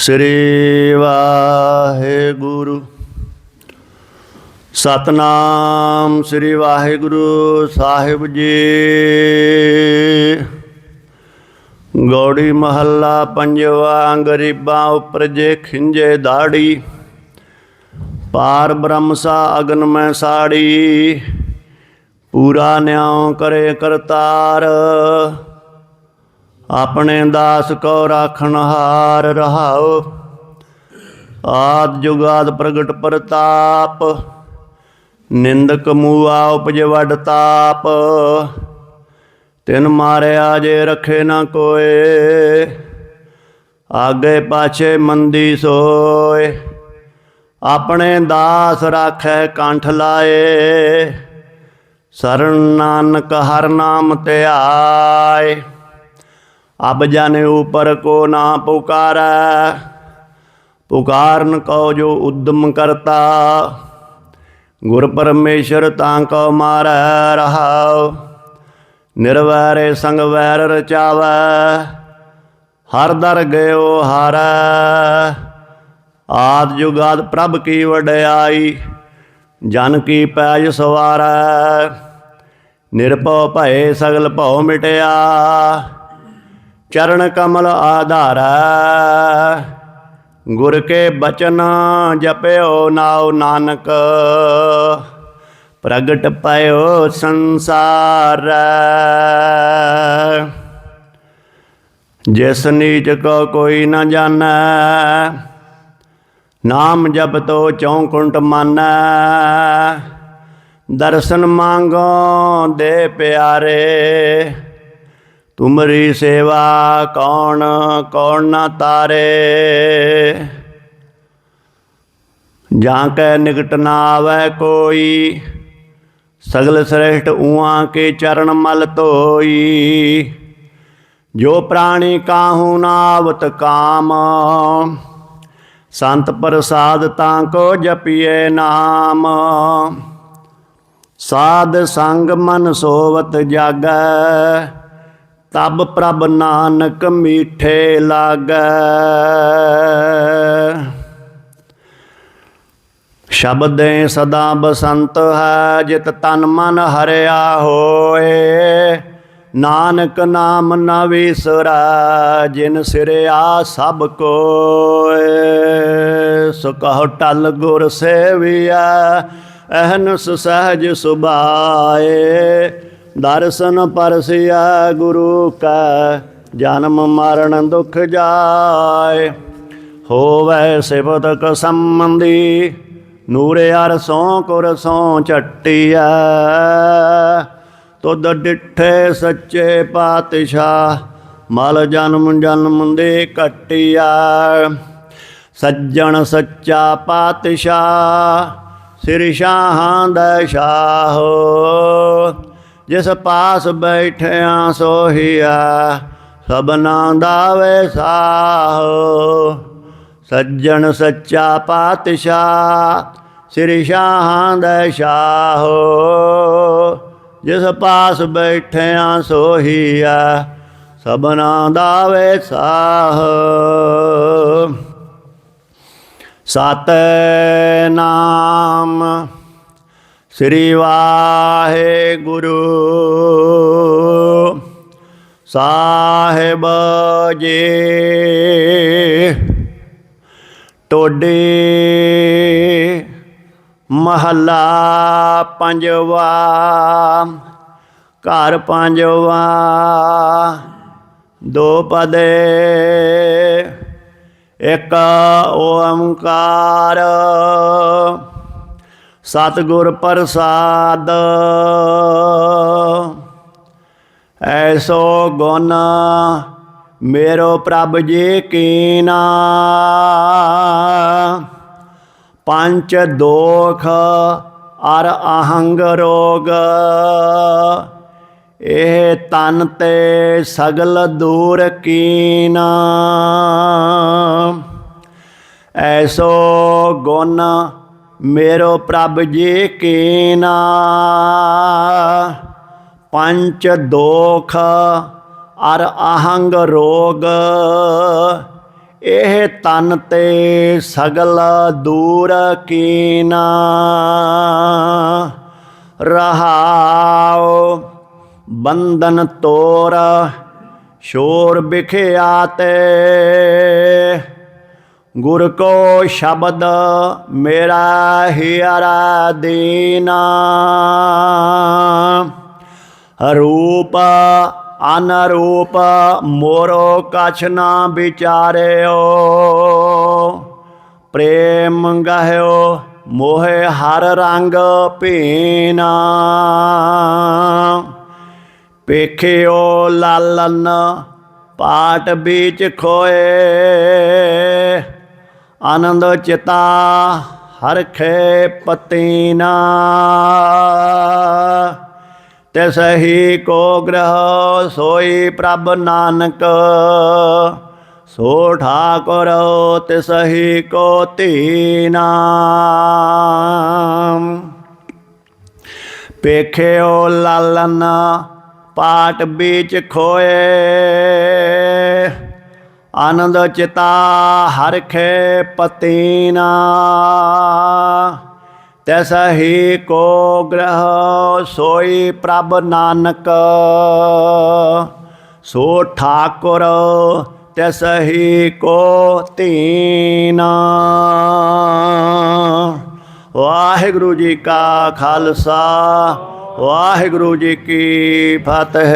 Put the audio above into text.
ਸ੍ਰੀ ਵਾਹਿਗੁਰੂ। ਸਤਨਾਮ ਸ੍ਰੀ ਵਾਹਿਗੁਰੂ ਸਾਹਿਬ ਜੀ। ਗੌੜੀ ਮਹੱਲਾ ਪੰਜਵਾ, ਗਰੀਬਾਂ ਉੱਪਰ ਜੇ ਖਿੰਜੇ ਦਾੜੀ। ਪਾਰ ਬ੍ਰਹਮ ਸਾ ਅਗਨ ਮੈਂ ਸਾੜੀ। ਪੂਰਾ ਨਿਆਉ ਕਰੇ ਕਰਤਾਰ। ਆਪਣੇ ਦਾਸ ਕੋ ਰਾਖਣ ਹਾਰ ਰਹਾਓ। ਆਦ ਜੁਗਾਦ ਪ੍ਰਗਟ ਪ੍ਰਤਾਪ, ਨਿੰਦਕ ਮੂਆ ਉਪਜ ਵਡ ਤਾਪ। ਤਿਨ ਮਾਰਿਆ ਜੇ ਰਖੇ ਨਾ ਕੋਏ, ਆਗੇ ਪਾਛੇ ਮੰਦੀ ਸੋਏ। ਆਪਣੇ ਦਾਸ ਰਾਖੈ ਕੰਠ ਲਾਏ, ਸਰਨ ਨਾਨਕ ਹਰ ਨਾਮ ਧਿਆਏ। ਅਬ ਜਨ ਉਪਰ ਕੋ ਨਾ ਪੁਕਾਰੈ, ਪੁਕਾਰਨ ਕਉ ਜੋ ਉਦਮ ਕਰਤਾ। ਗੁਰ ਪਰਮੇਸ਼ਰ ਤਾਂ ਕਉ ਮਾਰੈ ਰਹਾਉ, ਨਿਰਵੈਰੇ ਸੰਗ ਵੈਰ ਰਚਾਵੈ, ਹਰ ਦਰ ਗਇਓ ਹਾਰੈ। ਆਦ ਜੁਗਾਦ ਪ੍ਰਭ ਕੀ ਵਡਿਆਈ, ਜਨ ਕੀ ਪੈਜ ਸਵਾਰੈ। ਨਿਰਭਉ ਭਏ ਸਗਲ ਭਉ ਮਿਟਿਆ ਚਰਨ ਕਮਲ ਆਧਾਰਾ। ਗੁਰ ਕੇ ਬਚਨ ਜਪਿਓ ਨਾਉ ਨਾਨਕ। ਪ੍ਰਗਟ ਪਇਓ ਸੰਸਾਰ। ਜਿਸ ਨੀਚ ਕੋ ਕੋਈ ਨਾ ਜਾਣੈ, ਨਾਮ ਜਪ ਤੋ ਚੌਂਕੁੰਟ ਮਾਨੈ। ਦਰਸ਼ਨ ਮੰਗੋ ਦੇ ਪਿਆਰੇ। ਤੁਮਰੀ ਸੇਵਾ ਕੌਣ ਕੌਣ ਨਾ ਤਾਰੇ? ਜਾਂ ਕੈ ਨਿਕਟ ਨਾ ਆਵੈ ਕੋਈ, ਸਗਲ ਸ੍ਰੇਸ਼ਟ ਊਆਂ ਕੇ ਚਰਨ ਮਲ ਧੋਈ। ਜੋ ਪ੍ਰਾਣੀ ਕਾਹੂ ਨਾਵਤ ਕਾਮ, ਸੰਤ ਪ੍ਰਸਾਦ ਤਾਂ ਕੋ ਜਪੀਏ ਨਾਮ। ਸਾਧ ਸੰਗ ਮਨ ਸੋਵਤ ਜਾਗੈ ਤਬ ਪ੍ਰਭ ਨਾਨਕ ਮੀਠੇ ਲਾਗੈ। ਸ਼ਬਦੇ ਸਦਾ ਬਸੰਤ ਹੈ, ਜਿਤ ਤਨ ਮਨ ਹਰਿਆ ਹੋਏ। ਨਾਨਕ ਨਾਮ ਨ ਵਿਸਰੈ, ਜਿਨ ਸਿਰਿਆ ਸਭ ਕੋਏ। ਸੋ ਕਹੋ ਟਲ ਗੁਰ ਸੇਵੀਐ, ਅਹਨਸ ਸਹਜ ਸੁਭਾਏ। ਦਰਸ਼ਨ ਪਰਸਿਆ ਗੁਰੂ ਕਾ, ਜਨਮ ਮਰਨ ਦੁਖ ਜਾਏ। ਹੋਵੇ ਸਿਫਤ ਸੰਬੰਧੀ, ਨੂਰੇ ਅਰਸੋਂ ਕੁਰਸੋਂ ਚੱਟਿਆ ਤੁਧ ਡਿਠੇ ਸੱਚੇ ਪਾਤਸ਼ਾਹ, ਮਲ ਜਨਮ ਜਨਮ ਦੇ ਕੱਟਿਆ ਸੱਜਣ ਸੱਚਾ ਪਾਤਸ਼ਾਹ, ਸਿਰ ਸ਼ਾਹਾਂ ਦਾ ਸ਼ਾਹੋ। ਜਿਸ ਪਾਸ ਬੈਠਿਆ ਸੋਹੀਆ ਸਭਨਾ ਦਾ ਵੇ ਸਾਹੋ ਸੱਜਣ ਸੱਚਾ ਪਾਤਸ਼ਾਹ, ਸ੍ਰੀ ਸ਼ਾਹਾਂ ਦਾ ਸ਼ਾਹੋ। ਜਿਸ ਪਾਸ ਬੈਠਿਆ ਸੋਹੀਆ ਸਭਨਾ ਦਾ ਵੇ ਸਾਹੋ ਸਤ ਨਾਮ ਸ੍ਰੀ ਵਾਹਿਗੁਰੂ। ਸਾਹਿਬ ਜੀ ਟੋਡੇ ਮਹੱਲਾ ਪੰਜਵਾ ਘਰ ਪੰਜਵਾ ਦੋ ਪਦੇ ਇਕ ਓੰਕਾਰ। ਸਤਿਗੁਰ ਪ੍ਰਸਾਦ। ਐਸੋ ਗੁਣ ਮੇਰੋ ਪ੍ਰਭ ਜੀ ਕੀਨਾ। ਪੰਚ ਦੋਖ ਅਰ ਅਹੰਗ ਰੋਗ। ਇਹ ਤਨ ਤੇ ਸਗਲ ਦੂਰ ਕੀਨਾ। ਐਸੋ ਗੁਣ ਮੇਰੋ ਪ੍ਰਭ ਜੀ ਕੀਨਾ ਪੰਚ ਦੋਖ ਅਰ ਅਹੰਗ ਰੋਗ ਇਹ ਤਨ ਤੇ ਸਗਲ ਦੂਰ ਕੀਨਾ ਰਹਾਉ ਬੰਧਨ ਤੋਰ ਸ਼ੋਰ ਬਿਖਿਆ ਤੇ ਗੁਰ ਕੋ ਸ਼ਬਦ ਮੇਰਾ ਹਿਆਰਾ ਦੀਨਾ ਰੂਪ ਅਨਰੂਪ ਮੋਰੋ ਕਛ ਨਾ ਵਿਚਾਰਿਓ। ਪ੍ਰੇਮ ਗਹਿਓ ਮੋਹਿ ਹਰ ਰੰਗ ਪੀਨਾ ਪੇਖਿਓ ਲਾਲਨ ਪਾਟ ਵਿੱਚ ਖੋਏ। ਆਨੰਦ ਚਿਤਾ ਹਰਖੇ ਪਤੀਨਾ ਤਿਸਹੀ ਕੋ ਗ੍ਰਹ ਸੋਈ ਪ੍ਰਭ ਨਾਨਕ। ਸੋ ਠਾਕੁਰ ਤਿਸਹੀ ਕੋ ਧੀਨਾ ਪੇਖਿਓ ਲਾਲਨ ਪਾਟ ਵਿੱਚ ਖੋਏ। ਆਨੰਦ ਚਿਤਾ ਹਰਖੇ ਪਤੀਨਾ। ਤੈਸਹੀ ਕੋ ਗ੍ਰਹ ਸੋਈ ਪ੍ਰਭ ਨਾਨਕ। ਸੋ ਠਾਕੁਰ ਤੈਸਹੀ ਕੋ ਤੀਨਾ। ਵਾਹਿਗੁਰੂ ਜੀ ਕਾ ਖਾਲਸਾ, ਵਾਹਿਗੁਰੂ ਜੀ ਕੀ ਫਤਿਹ।